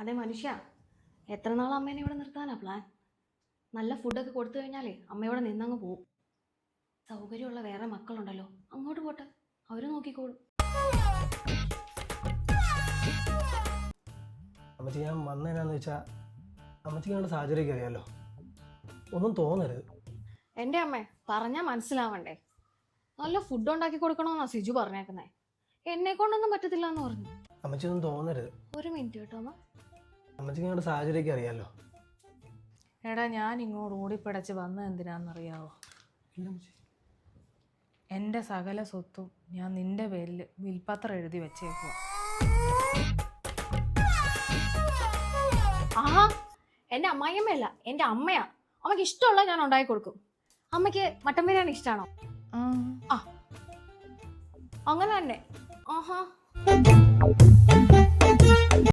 അതെ മനുഷ്യ. എത്ര നാൾ അമ്മേനെ ഇവിടെ നിർത്താനാ പ്ലാൻ നല്ല ഫുഡൊക്കെ കൊടുത്തു കഴിഞ്ഞാലേ അമ്മ ഇവിടെ നിന്നങ്ങ് പോവും. സൗകര്യമുള്ള വേറെ മക്കളുണ്ടല്ലോ. അങ്ങോട്ട് പോട്ടെ. അവർ നോക്കിക്കോളും. അമ്മച്ചി ഞാൻ വന്നതിനാന്ന് വെച്ചാൽ അമ്മച്ചിക്ക് ഞങ്ങളുടെ സാഹചര്യമൊക്കെ അറിയാലോ. ഒന്നും തോന്നരുത്. എന്റെ അമ്മേ പറഞ്ഞാ മനസ്സിലാവണ്ടേ. നല്ല ഫുഡ് ഉണ്ടാക്കി കൊടുക്കണമെന്നാ സിജു പറഞ്ഞേക്കുന്നേ. എന്നെ കൊണ്ടൊന്നും പറ്റത്തില്ല എന്ന് പറഞ്ഞു. അമ്മച്ചി ഒന്നും തോന്നരുത്. ഒരു മിനിറ്റ് കേട്ടോ അമ്മ. അമ്മച്ചിക്ക് ഞങ്ങളുടെ സാഹചര്യമൊക്കെ അറിയാലോ? എടാ ഞാൻ ഇങ്ങോട്ട് ഓടിപ്പിടച്ച് വന്നത് എന്തിനാണെന്നറിയാവോ ഇല്ല അമ്മച്ചി. എന്റെ സകല സ്വത്തും ഞാൻ നിന്റെ പേരിൽ വിൽപ്പത്രം എഴുതി വെച്ചേക്കുക ആ എന്റെ അമ്മായിയമ്മയല്ല എന്റെ അമ്മയാ. അമ്മയ്ക്ക് ഇഷ്ടമുള്ള ഞാൻ ഉണ്ടാക്കി കൊടുക്കും. അമ്മയ്ക്ക് മട്ടൻ ബിരിയാണി ഇഷ്ടമാണോ അങ്ങനെ തന്നെ. Uh huh.